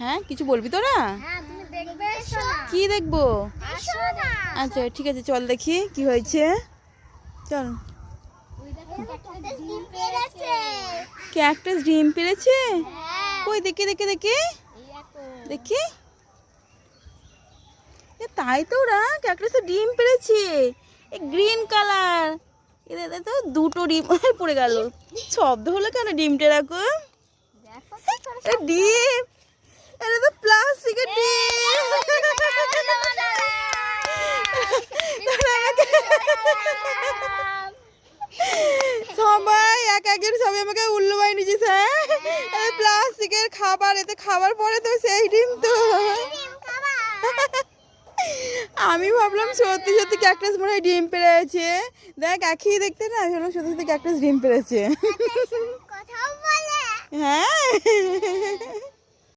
হ্যাঁ কিছু বলবি তোরা? কি দেখব? আচ্ছা ঠিক আছে, চল দেখি কি হয়েছে। চল। ক্যাকটাস ডিম পেরেছে? কই, দেখি দেখি দেখি। দেখি। তাই তো ওরা, ক্যাকটাসে ডিম পেরেছে। Green colour. এদের তো দুটো ডিম পড়ে গেল। শব্দ হলো কেন ডিমটা এরকম ডিম এটা তো প্লাস্টিকের ডিম সবাই এক একজন সবাই আমাকে উল্লু বাই নিয়েছিস হ্যাঁ প্লাস্টিকের খাবার এতে খাবার পরে তো সেই ডিম তো আমি ভাবলাম সত্যি সত্যি ক্যাকটাস মনে হয় ডিম পেরেছে দেখ একই দেখতে না আসলে সত্যি সত্যি ক্যাকটাস ডিম পেরেছে হ্যাঁ